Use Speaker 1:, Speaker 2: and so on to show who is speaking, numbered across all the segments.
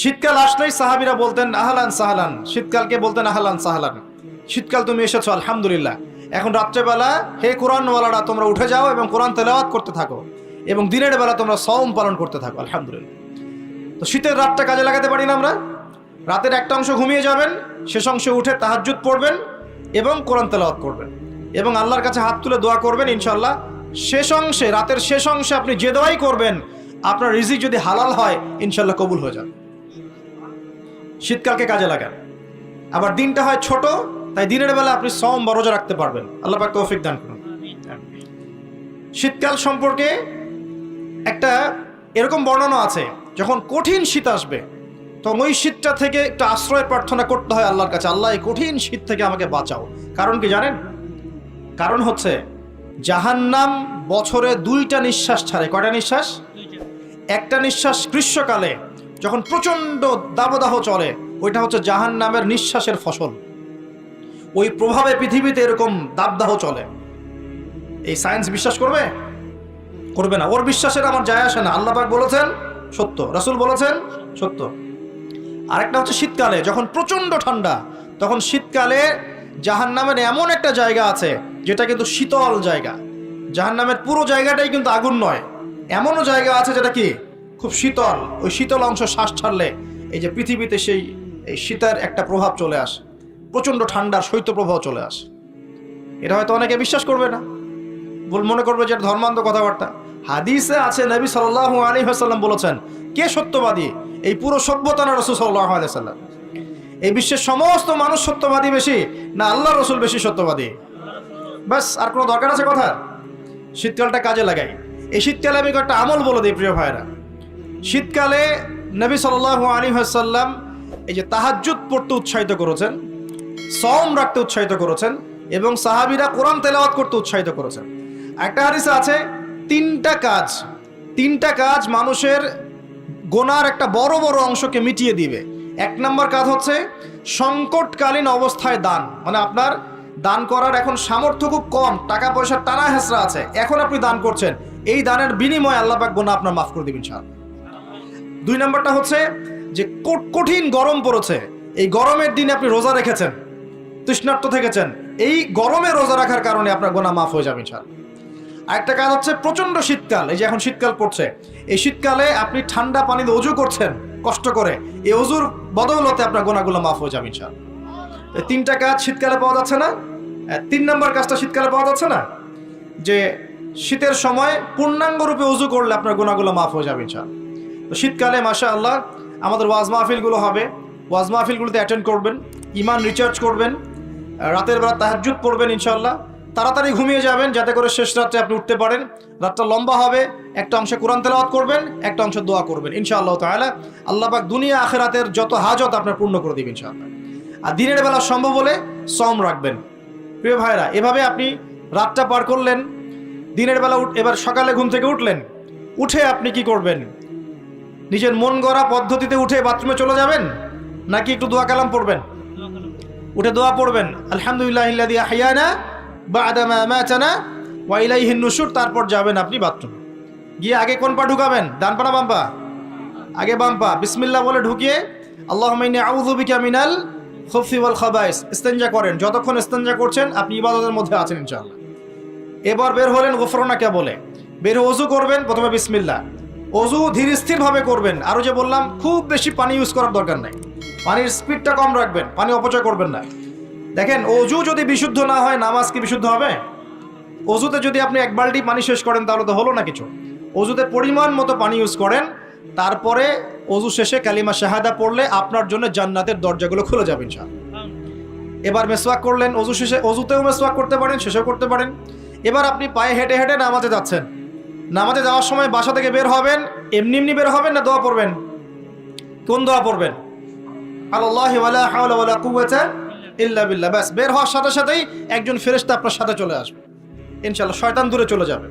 Speaker 1: শীতকাল আসলেই সাহাবিরা বলতেন, আহলান সাহালান। শীতকালকে বলতেন, আহলান সাহালান। শীতকাল তুমি এসেছ, আলহামদুলিল্লাহ। এখন রাত্রেবেলা, হে কোরআনওয়ালারা, তোমরা উঠে যাও এবং কোরআন তেলাওয়াত করতে থাকো এবং দিনের বেলা তোমরা সওম পালন করতে থাকো, আলহামদুলিল্লাহ। তো শীতের রাতটা কাজে লাগাতে পারি না আমরা? রাতের একটা অংশ ঘুমিয়ে যাবেন, শেষ অংশে উঠে তাহাজ্জুদ পড়বেন এবং কোরআন তেলাওয়াত করবেন এবং আল্লাহর কাছে হাত তুলে দোয়া করবেন ইনশাল্লাহ শেষ অংশে, রাতের শেষ অংশে আপনি যে দোয়াই করবেন, আপনার রিজিক যদি হালাল হয় ইনশাল্লাহ কবুল হয়ে যাবে। শীতকালকে কাজে লাগান। আবার দিনটা হয় ছোট তাই দিনের বেলা আপনি সম বা রোজা রাখতে পারবেন। আল্লাহ পাক তৌফিক দান করুন। শীতকাল সম্পর্কে একটা এরকম বর্ণনা আছে যখন কঠিন শীত আসবে তখন ওই শীতটা থেকে একটা আশ্রয় প্রার্থনা করতে হয় আল্লাহর কাছে আল্লাহ এই কঠিন শীত থেকে আমাকে বাঁচাও। কারণ কি জানেন? কারণ হচ্ছে জাহান্নাম বছরে দুইটা নিঃশ্বাস ছাড়ে। কয়টা নিঃশ্বাস? একটা নিঃশ্বাস গ্রীষ্মকালে যখন প্রচণ্ড দাবদাহ চলে, ওইটা হচ্ছে জাহান নামের নিঃশ্বাসের ফসল। ওই প্রভাবে পৃথিবীতে এরকম দাবদাহ চলে। এই সায়েন্স বিশ্বাস করবে? করবে না। ওর বিশ্বাসের আমার যায় আসে না। আল্লাহ পাক বলেছেন, সত্য। রাসূল বলেছেন, সত্য। আরেকটা হচ্ছে শীতকালে, যখন প্রচণ্ড ঠান্ডা, তখন শীতকালে জাহান নামের এমন একটা জায়গা আছে, যেটা কিন্তু শীতল জায়গা। জাহান নামের পুরো জায়গাটাই কিন্তু আগুন নয়। এমনও জায়গা আছে যেটা কি? খুব শীতল, ওই শীতল অংশ শ্বাস ছাড়লে এই যে পৃথিবীতে সেই, এই শীতের একটা প্রভাব চলে আসে, প্রচণ্ড ঠান্ডার শৈত্যপ্রবাহ চলে আসে। এটা হয়তো অনেকে বিশ্বাস করবে না। বল মনে করবে যে এটা ধর্মান্ধ কথাবার্তা। হাদিসে আছে, নবী সাল্লাহ আলী হাসাল্লাম বলেছেন, কে সত্যবাদী? এই পুরো সভ্যতা না রসুল সাল্লাহ আলি সাল্লাম এই বিশ্বের সমস্ত মানুষ সত্যবাদী বেশি, না আল্লাহ রসুল বেশি সত্যবাদী? ব্যাস আর কোনো দরকার আছে কথা শীতকালটা কাজে লাগাই। এই শীতকালে আমি একটা আমল বলে দিই, প্রিয় ভাইরা শীতকালে নবী সাল্লাহ আলী হাসাল্লাম এই যে তাহাজ্জুদ পড়তে উৎসাহিত করেছেন সম রাখতে উৎসাহিত করেছেন এবং সাহাবিরা কোরআন তেলাওয়াত করতে উৎসাহিত করেছেন। একটা হাদিসে আছে, তিনটা কাজ তিনটা কাজ মানুষের গোনার একটা বড় বড় অংশকে মিটিয়ে দিবে। এক নম্বর কাজ হচ্ছে সংকটকালীন অবস্থায় দান। মানে আপনার দান করার এখন সামর্থ্য খুব কম, টাকা পয়সার টানা হেসরা আছে। এখন আপনি দান করছেন, এই দানের বিনিময়ে আল্লাহ পাক গোনা আপনার মাফ করে দিবেন সার দুই নম্বরটা হচ্ছে যে কঠিন গরম পড়েছে। এই গরমের দিনে আপনি রোজা রেখেছেন, তৃষ্ণার্ত থেকেছেন। এই গরমে রোজা রাখার কারণে আপনার গোনা মাফ হয়ে যাবে ইনশাআল্লাহ। আরেকটা কাজ হচ্ছে প্রচণ্ড শীতকাল, এই যে এখন শীতকাল পড়ছে। এই শীতকালে আপনি ঠান্ডা পানিতে অজু করছেন, কষ্ট করে। এই অজুর বদৌলতে আপনার গোনাগুলো মাফ হয়ে যাবে এই তিনটা কাজ শীতকালে পাওয়া যাচ্ছে না। তিন নম্বর কাজটা শীতকালে পাওয়া যাচ্ছে না? যে শীতের সময় পূর্ণাঙ্গ রূপে অজু করলে আপনার গোনাগুলো মাফ হয়ে যাবে ইনশাআল্লাহ। তো শীতকালে মাসা আল্লাহ আমাদের ওয়াজ মাহফিলগুলো হবে। ওয়াজ মাহফিলগুলোতে অ্যাটেন্ড করবেন, ইমান রিচার্জ করবেন রাতের বেলা তাহাজ্জুদ পড়বেন ইনশাল্লাহ তাড়াতাড়ি ঘুমিয়ে যাবেন, যাতে করে শেষ রাত্রে আপনি উঠতে পারেন। রাতটা লম্বা হবে, একটা অংশে কোরআন তেলাওয়াত করবেন, একটা অংশে দোয়া করবেন, ইনশাআল্লাহ তাআলা। আল্লাহ পাক দুনিয়া আখেরাতের যত হাজত আপনার পূর্ণ করে দিবেন, ইনশাআল্লাহ। আর দিনের বেলা সম্ভব হলে সম রাখবেন। প্রিয় ভাইরা, এভাবে আপনি রাতটা পার করলেন, দিনের বেলা এবার সকালে ঘুম থেকে উঠলেন, উঠে আপনি কি করবেন? নিজের মন গড়া পদ্ধতিতে উঠে বাথরুমে চলে যাবেন, নাকি একটু দোয়া কালাম পড়বেন? উঠে দোয়া পড়বেন, আলহামদুলিল্লাহ ইল্লাযী আহইয়ানা বা'দা মা আমাতানা ওয়া ইলাইহিন নুশুর তারপর যাবেন আপনি বাথরুম। গিয়ে আগে কোন পা ঢুকাবেন? ডান না বাম পা? আগে বাম্পা বিসমিল্লা বলে ঢুকিয়ে আউযু বিকা মিনাল খাবাইস ইস্তেনজা করেন। যতক্ষণ ইস্তেনজা করছেন, আপনি ইবাদতের মধ্যে আছেন ইনশাআল্লাহ। এবার বের হলেন গোফরনাকে বলে। বের অজু করবেন, প্রথমে বিসমিল্লাহ। অজু ধীর স্থির ভাবে করবেন। আরও যে বললাম, খুব বেশি পানি ইউজ করার দরকার নাই। পানির স্পিডটা কম রাখবেন, পানি অপচয় করবেন না। দেখেন, অজু যদি বিশুদ্ধ না হয়, নামাজ কি বিশুদ্ধ হবে? অজুতে যদি আপনি এক বালতি পানি শেষ করেন, তাহলে তো হলো না কিছু। অজুতে পরিমাণ মতো পানি ইউজ করেন, তারপরে অজু শেষে কালিমা শাহাদা পড়লে আপনার জন্য জান্নাতের দরজাগুলো খুলে যাবে ইনশাআল্লাহ। এবার মেসওয়াক করলেন, অজু শেষে অজুতেও মেসওয়াক করতে পারেন, শেষেও করতে পারেন। এবার আপনি পায়ে হেঁটে হেঁটে নামাজে যাচ্ছেন। নামাজে যাওয়ার সময় বাসা থেকে বের হবেন, এমনি এমনি বের হবেন না দোয়া পড়বেন? কোন দোয়া পড়বেন? আল্লাহ ব্যাস, বের হওয়ার সাথে সাথেই একজন ফেরেশতা আপনার সাথে চলে আসবে। ইনশাআল্লাহ, শয়তান দূরে চলে যাবে।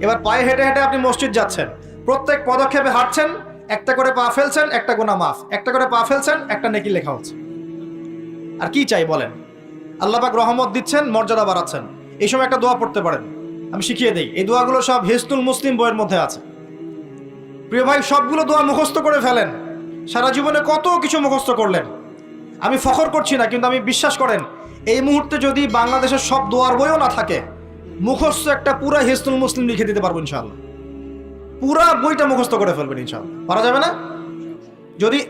Speaker 1: এবার পায়ে হেঁটে হেঁটে আপনি মসজিদ যাচ্ছেন। প্রত্যেক পদক্ষেপে হাঁটছেন, একটা করে পা ফেলছেন, একটা গোনা মাফ। একটা করে পা ফেলছেন, একটা নেকি লেখা হচ্ছে। আর কি চাই বলেন? আল্লাহ পাক রহমত দিচ্ছেন, মর্যাদা বাড়াচ্ছেন। এই সময় একটা দোয়া পড়তে পারেন। আমি শিখিয়ে দিই, এই দোয়াগুলো সব হেস্তুল মুসলিম বইয়ের মধ্যে আছে। প্রিয় ভাই, সবগুলো দোয়া মুখস্থ করে ফেলেন। সারা জীবনে কত কিছু মুখস্থ করলেন। আমি ফখর করছি না, কিন্তু আমি বিশ্বাস করেন, এই মুহূর্তে যদি বাংলাদেশের সব দোয়ার বইও না থাকে, মুখস্থ একটা পুরা হেস্তুল মুসলিম লিখে দিতে পারব ইনশাআল্লাহ। পুরা বইটা মুখস্থ করে ফেলবেন ইনশাআল্লাহ। পারা যাবে না? যদি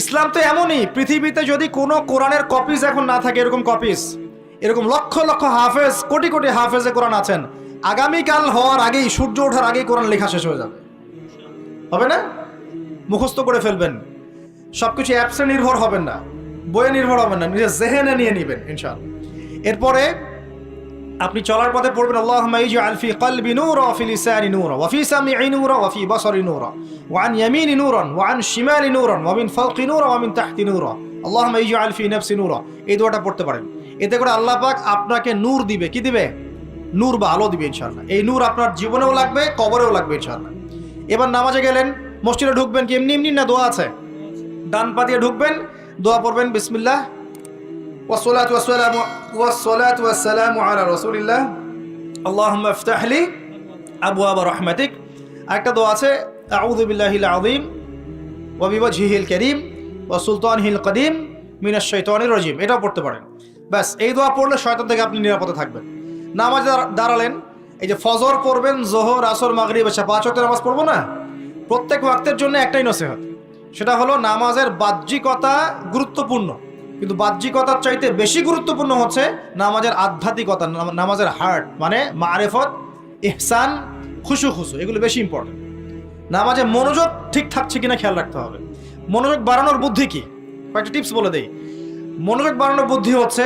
Speaker 1: ইসলাম তো এমনই, পৃথিবীতে যদি কোনো কোরআনের কপিস এখন না থাকে, এরকম কপিস এরকম লক্ষ লক্ষ হাফেজ, কোটি কোটি হাফেজে কোরআন আছেন। আগামীকাল হওয়ার আগেই, সূর্য ওঠার আগেই কোরআন লেখা শেষ হয়ে যাবে। হবে না? মুখস্থ করে ফেলবেন। সবকিছু অ্যাপসে নির্ভর হবেন না। বইয়ে নির্ভর হবেন না। নিজের জেহেনে নিয়ে নেবেন, ইনশাআল্লাহ। এরপরে আপনি চলার পথে পড়বেন, আল্লাহুম্মা ইজআল ফি কলবি নূরা ফি লিসানি নূরা ওয়া ফি সামঈ নূরা ওয়া ফি বাসারি নূরা ওয়া আন ইয়ামিনি নূরান ওয়া আন শিমালি নূরান ওয়া মিন ফাওকি নূরা ওয়া মিন তাহতি নূরা। আল্লাহুম্মা ইজআল ফি নাফসি নূরা এই দোয়াটা পড়তে পারেন। এতে করে আল্লাহ পাক আপনাকে নূর দিবে। কি দিবে? নূর বা আলো দিবে ইনশাল্লাহ এই নূর আপনার জীবনেও লাগবে, কবরেও লাগবে ইনশাল্লাহ এবার নামাজে গেলেন, মসজিদে ঢুকবেন কি? এমনি এমনি না দোয়া আছে? ডান পা দিয়ে ঢুকবেন, দোয়া পড়বেন, বিসমিল্লাহ। আল্লাহ আবু দোয়া আছে হিল সুলতান হিল রজিম। এটাও পড়তে পারেন। ব্যাস, এই দোয়া পড়লে শয়তান থেকে আপনি নিরাপদে থাকবেন। নামাজে দাঁড়া- দাঁড়ালেন, এই যে ফজর পড়বেন, জোহর, আসর, মাগরিব, এসে, পাঁচ ওয়াক্তের নামাজ পড়ব না? প্রত্যেক ওয়াক্তের জন্য একটাই নসিহত। সেটা হলো নামাজের বাহ্যিকতা গুরুত্বপূর্ণ। কিন্তু বাহ্যিকতার চাইতে বেশি গুরুত্বপূর্ণ হচ্ছে নামাজের আধ্যাত্মিকতা, নাম- নামাজের হার্ট মানে মারেফত, ইহসান, খুশু খুশু, এগুলো বেশি ইম্পর্টেন্ট নামাজে মনোযোগ ঠিক থাকছে কিনা খেয়াল রাখতে হবে। মনোযোগ বাড়ানোর বুদ্ধি কি? কয়েকটা টিপস বলে দেই। মনোযোগ বাড়ানোর বুদ্ধি হচ্ছে,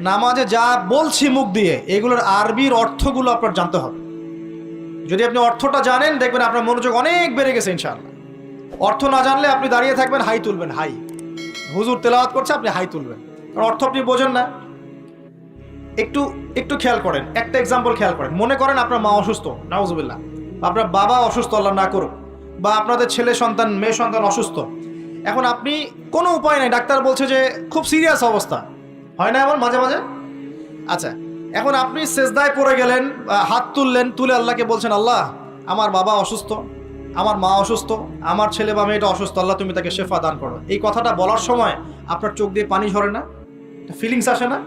Speaker 1: নামাজে যা বলছি মুখ দিয়ে, এগুলোর আরবির অর্থগুলো আপনার জানতে হবে। যদি আপনি অর্থটা জানেন, দেখবেন আপনার মনোযোগ অনেক বেড়ে গেছে, ইনশাআল্লাহ। অর্থ না জানলে আপনি দাঁড়িয়ে থাকবেন, হাই তুলবেন, হাই। হুজুর তেলাওয়াত করছে, আপনি হাই তুলবেন। কারণ অর্থ আপনি বোঝেন না। একটু একটু খেয়াল করেন, একটা এক্সাম্পল খেয়াল করেন। মনে করেন আপনার মা অসুস্থ, নাউজুবিল্লাহ। আপনার বাবা অসুস্থ, আল্লাহ না করুক। বা আপনাদের ছেলে সন্তান, মেয়ে সন্তান অসুস্থ। এখন আপনি কোনো উপায় নাই। ডাক্তার বলছে যে খুব সিরিয়াস অবস্থা। হয় না এমন মাঝে মাঝে? আচ্ছা এখন আপনি সেজদায় পড়ে গেলেন হাত তুললেন, তুলে আল্লাহকে বলছেন, আল্লাহ, আমার বাবা অসুস্থ, আমার মা অসুস্থ, আমার ছেলে বা মেয়েটা অসুস্থ, আল্লাহ তুমি তাকে শেফা দান করো। এই কথাটা বলার সময় আপনার চোখ দিয়ে পানি ঝরে না? ফিলিংস আসে না?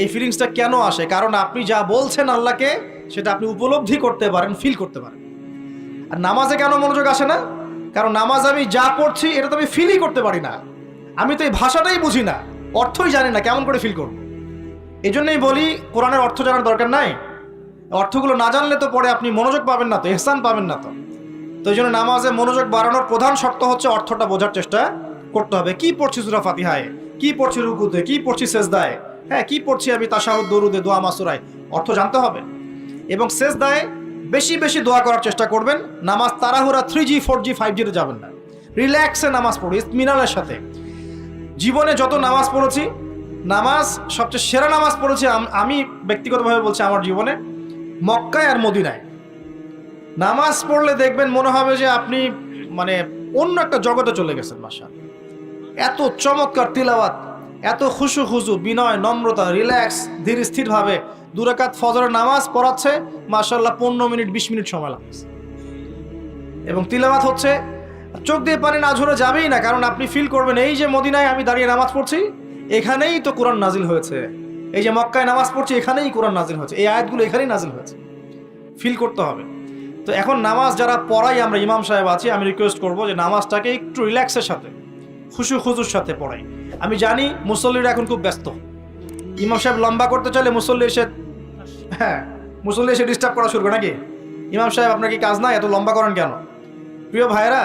Speaker 1: এই ফিলিংসটা কেন আসে? কারণ আপনি যা বলছেন আল্লাহকে, সেটা আপনি উপলব্ধি করতে পারেন ফিল করতে পারেন। আর নামাজে কেন মনোযোগ আসে না? কারণ নামাজ আমি যা পড়ছি, এটা তো আমি ফিলই করতে পারি না। আমি তো এই ভাষাটাই বুঝি না। অর্থই জানি না কেমন করে ফিল করব। এই জন্যই বলি, কোরআনের অর্থ জানার দরকার নাই। অর্থগুলো না জানলে তো পরে আপনি মনোযোগ পাবেন না তো, এহসান পাবেন না তো। তো এই জন্য নামাজে মনোযোগ বাড়ানোর প্রধান শর্ত হচ্ছে অর্থটা বোঝার চেষ্টা করতে হবে। কি পড়ছি সুরা ফাতিহায়? কি পড়ছি রুকুতে? কি পড়ছি সেজদায়? হ্যাঁ কি পড়ছি আমি তাসাহুদ দরুদে, দোয়া, মাসুরায়? অর্থ জানতে হবে। এবং সেজদায় বেশি বেশি দোয়া করার চেষ্টা করবেন। নামাজ তাড়াহুড়া three G four G five জিতে যাবেন না। রিল্যাক্সে নামাজ পড়ি ইতমিনালের সাথে। জীবনে যত নামাজ পড়েছি, নামাজ, সবচেয়ে সেরা নামাজ পড়েছি আমি ব্যক্তিগতভাবে বলছি আমার জীবনে, মক্কায় আর মদিনায়। নামাজ পড়লে দেখবেন মনে হবে যে আপনি মানে অন্য একটা জগতে চলে গেছেন মাসা এত চমৎকার তিলাওয়াত এত খুশু খুশু বিনয়, নম্রতা রিল্যাক্স ধীর স্থিরভাবে দুরাকাত ফজরের নামাজ পড়াচ্ছে মাসাল্লাহ পনেরো মিনিট, বিশ মিনিট সময় লাগছে। এবং তিলাওয়াত হচ্ছে, চোখ দিয়ে পানি না ঝরে যাবেই না, কারণ আপনি ফিল করবেন, এই যে মদিনায় আমি দাঁড়িয়ে নামাজ পড়ছি, এখানেই তো কোরআন নাজিল হয়েছে। এই যে মক্কায় নামাজ পড়ছি, এখানেই কোরআন নাজিল হয়েছে। এই আয়াতগুলো এখানেই নাজিল হয়েছে। ফিল করতে হবে। তো এখন নামাজ যারা পড়াই, আমরা ইমাম সাহেব আছি, আমি রিকোয়েস্ট করব যে নামাজটাকে একটু রিল্যাক্সের সাথে, খুশু খুজুর সাথে পড়াই। আমি জানি মুসল্লিরা এখন খুব ব্যস্ত। ইমাম সাহেব লম্বা করতে চাইলে মুসল্লি এসে হ্যাঁ মুসল্লি এসে ডিস্টার্ব করা শুরু করে নাকি? ইমাম সাহেব, আপনার কি কাজ নাই? এত লম্বা করেন কেন? প্রিয় ভাইয়েরা,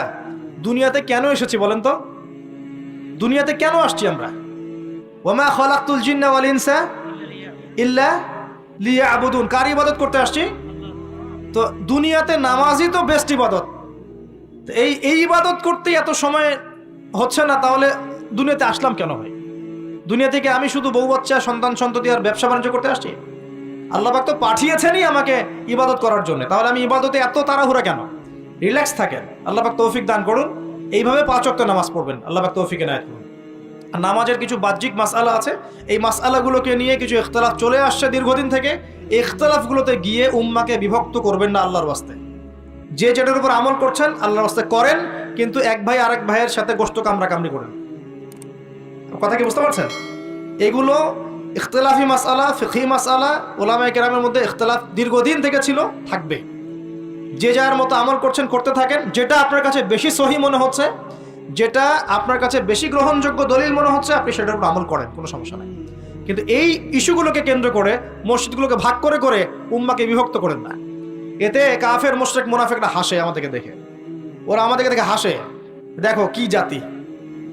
Speaker 1: দুনিয়াতে কেন এসেছি বলেন তো? দুনিয়াতে কেন আসছি আমরা? ওমা খলাকুল জিন্না ওয়াল ইনসা ইল্লা লিয়া আবুদুন কার ইবাদত করতে আসছি? তো দুনিয়াতে নামাজই তো বেস্ট ইবাদত। এই এই ইবাদত করতেই এত সময় হচ্ছে না, তাহলে দুনিয়াতে আসলাম কেন ভাই? দুনিয়া থেকে আমি শুধু বউ, বাচ্চা, সন্তান, সন্ততি আর ব্যবসা বাণিজ্য করতে আসছি। আল্লাহ পাক তো পাঠিয়েছেনই আমাকে ইবাদত করার জন্য। তাহলে আমি ইবাদতে এত তাড়াহুড়া কেন? রিল্যাক্স থাকেন। আল্লাহ পাক তৌফিক দান করুন। এইভাবে পাঁচ ওয়াক্ত নামাজ পড়বেন। আল্লাহ পাক তৌফিক এনায়ত করুন। আর নামাজের কিছু বাহ্যিক মাসআলা আছে। এই মাসআলাগুলোকে নিয়ে কিছু ইখতলাফ চলে আসছে দীর্ঘদিন থেকে। ইখতলাফগুলোতে গিয়ে উম্মাকে বিভক্ত করবেন না আল্লাহর বাস্তে যে যেটার উপর আমল করছেন, আল্লাহর রাস্তায় করেন। কিন্তু এক ভাই আরেক ভাইয়ের সাথে গোষ্ঠ কামড়া কামড়ি করেন। কথা কি বুঝতে পারছেন? এগুলো ইখতলাফি মাসালা ফিখি মাসালা ওলামায় কেরামের মধ্যে ইখতলাফ দীর্ঘদিন থেকে ছিল, থাকবে। যে যার মতো আমল করছেন, করতে থাকেন, যেটা আপনার কাছে বেশি সহি মনে হচ্ছে, যেটা আপনার কাছে বেশি গ্রহণযোগ্য দলিল মনে হচ্ছে, আপনি সেটার উপর আমল করেন, কোনো সমস্যা নাই। কিন্তু এই ইস্যুগুলোকে কেন্দ্র করে, মসজিদগুলোকে ভাগ করে করে উম্মাকে বিভক্ত করেন না। এতে কাফের, মোশরেক, মুনাফেকরা হাসে আমাদেরকে দেখে। ওরা আমাদেরকে দেখে হাসে, দেখো কি জাতি।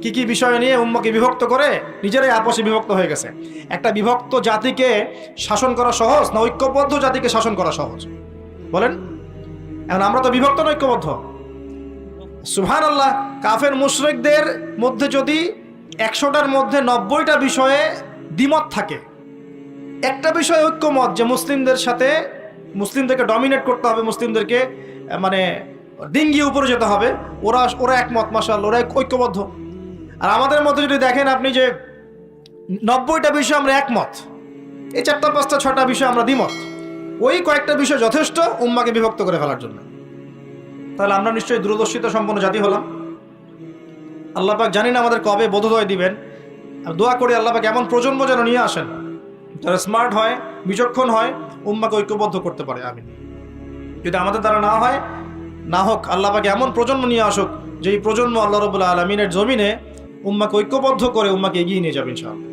Speaker 1: কি কি বিষয় নিয়ে উম্মাকে বিভক্ত করে নিজেরাই আপসে বিভক্ত হয়ে গেছে। একটা বিভক্ত জাতিকে শাসন করা সহজ না ঐক্যবদ্ধ জাতিকে শাসন করা সহজ? বলেন। এখন আমরা তো বিভক্ত না ঐক্যবদ্ধ। সুহান আল্লাহ কাফের মুশরিকদের মধ্যে যদি একশোটার মধ্যে নব্বইটা বিষয়ে দ্বিমত থাকে, একটা বিষয় ঐক্যমত যে মুসলিমদের সাথে মুসলিমদেরকে ডমিনেট করতে হবে, মুসলিমদেরকে মানে ডিঙ্গিয়ে উপরে যেতে হবে, ওরা ওরা একমত মাসাল ওরা ঐক্যবদ্ধ। আর আমাদের মধ্যে যদি দেখেন আপনি যে নব্বইটা বিষয় আমরা একমত, এই চারটা, পাঁচটা, ছটা বিষয় আমরা দ্বিমত, ওই কয়েকটা বিষয় যথেষ্ট উম্মাকে বিভক্ত করে ফেলার জন্য। তাহলে আমরা নিশ্চয়ই দূরদর্শিতা সম্পন্ন জাতি হলাম। আল্লাহ পাক জানি না আমাদের কবে বোধোদয় দিবেন। আর দোয়া করি আল্লাহ পাক এমন প্রজন্ম যেন নিয়ে আসেন, যারা স্মার্ট হয়, বিচক্ষণ হয়, উম্মাকে ঐক্যবদ্ধ করতে পারে। আমি যদি আমাদের দ্বারা না হয়, না হোক আল্লাহ পাক এমন প্রজন্ম নিয়ে আসুক যে এই প্রজন্ম আল্লাহ রবুল্লা আলমিনের জমিনে উম্মাকে ঐক্যবদ্ধ করে উম্মাকে এগিয়ে নিয়ে যাবেন ইনশাআল্লাহ।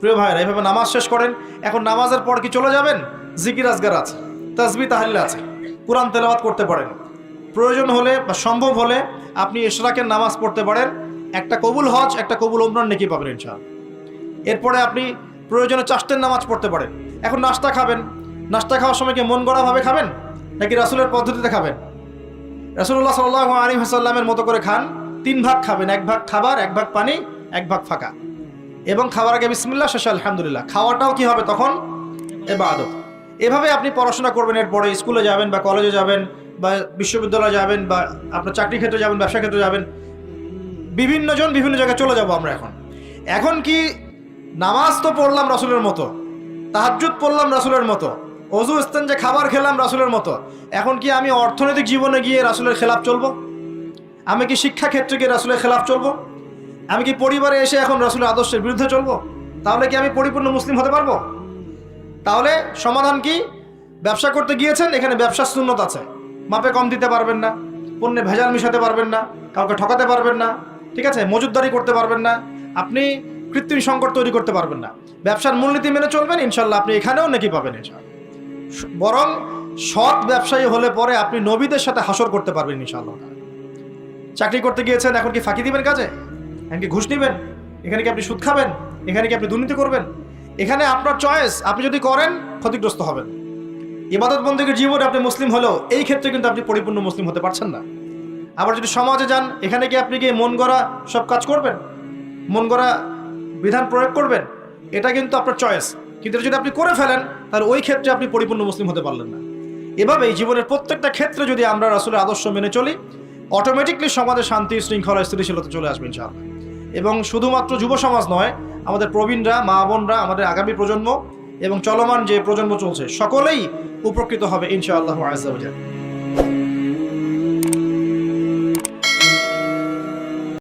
Speaker 1: প্রিয় ভাইরা এইভাবে নামাজ শেষ করেন। এখন নামাজের পর কি চলে যাবেন? জিকির আজগার আছে তাসবি তাহাল্লা আছে, কোরআন তেলাওয়াত করতে পারেন। প্রয়োজন হলে বা সম্ভব হলে আপনি ইশরাকের নামাজ পড়তে পারেন। একটা কবুল হজ, একটা কবুল ওমরান নেকি পাবেন ইনশাআল্লাহ। এরপরে আপনি প্রয়োজনে চাষ্টের নামাজ পড়তে পারেন। এখন নাস্তা খাবেন। নাস্তা খাওয়ার সময় কি মন গড়াভাবে খাবেন? নাকি রাসুলের পদ্ধতিতে খাবেন? রাসুল্লাহ সাল্লাহ আলী হাসাল্লামের মতো করে খান। তিন ভাগ খাবেন, এক ভাগ খাবার, এক ভাগ পানি, এক ভাগ ফাঁকা। এবং খাওয়ার আগে বিসমিল্লাহ, শেষ আলহামদুলিল্লাহ। খাওয়াটাও কি হবে তখন? এবাদত। এভাবে আপনি পড়াশোনা করবেন, এরপরে স্কুলে যাবেন বা কলেজে যাবেন বা বিশ্ববিদ্যালয়ে যাবেন বা আপনার চাকরি ক্ষেত্রে যাবেন, ব্যবসা ক্ষেত্রে যাবেন, বিভিন্ন জন বিভিন্ন জায়গায় চলে যাব আমরা এখন। এখন কি নামাজ তো পড়লাম রাসুলের মতো, তাহাজ্জুদ পড়লাম রাসুলের মতো, অজু স্থান যে খাবার খেলাম রাসুলের মতো, এখন কি আমি অর্থনৈতিক জীবনে গিয়ে রাসুলের খেলাফ চলবো? আমি কি শিক্ষা ক্ষেত্রে গিয়ে রাসুলের খেলাফ চলবো? আমি কি পরিবারে এসে এখন রাসুলের আদর্শের বিরুদ্ধে চলবো? তাহলে কি আমি পরিপূর্ণ মুসলিম হতে পারব? তাহলে সমাধান কি? ব্যবসা করতে গিয়েছেন, এখানে ব্যবসার শূন্যত আছে। মাপে কম দিতে পারবেন না, পণ্যে ভেজাল মিশাতে পারবেন না, কাউকে ঠকাতে পারবেন না, ঠিক আছে? মজুদদারি করতে পারবেন না, আপনি কৃত্রিম সংকট তৈরি করতে পারবেন না। ব্যবসার মূলনীতি মেনে চলবেন ইনশাল্লাহ আপনি এখানেও নাকি পাবেন ইনশাল্লাহ বরং সৎ ব্যবসায়ী হলে পরে আপনি নবীদের সাথে হাসর করতে পারবেন ইনশাল্লাহ চাকরি করতে গিয়েছেন, এখন কি ফাঁকি দিবেন কাজে? এখন কি ঘুষ নিবেন? এখানে কি আপনি সুদ খাবেন? এখানে কি আপনি দুর্নীতি করবেন? এখানে আপনার চয়েস আপনি যদি করেন, ক্ষতিগ্রস্ত হবেন। ইবাদত বন্দীকে জীবনে আপনি মুসলিম হলেও এই ক্ষেত্রে কিন্তু আপনি পরিপূর্ণ মুসলিম হতে পারছেন না। আবার যদি সমাজে যান, এখানে কি আপনি কি মন গড়া সব কাজ করবেন? মন গড়া বিধান প্রয়োগ করবেন? এটা কিন্তু আপনার চয়েস কিন্তু যদি আপনি করে ফেলেন, তাহলে ওই ক্ষেত্রে আপনি পরিপূর্ণ মুসলিম হতে পারলেন না। এভাবেই জীবনের প্রত্যেকটা ক্ষেত্রে যদি আমরা রাসুলের আদর্শ মেনে চলি অটোমেটিকলি সমাজে শান্তি, শৃঙ্খলা, স্থিতিশীলতা চলে আসবে, ইনশাআল্লাহ। এবং শুধুমাত্র যুব সমাজ নয়, আমাদের প্রবীণরা, মা বোনরা, আমাদের আগামী প্রজন্ম এবং চলমান যে প্রজন্ম চলছে, সকলেই উপকৃত হবে, ইনশাআল্লাহ আজাল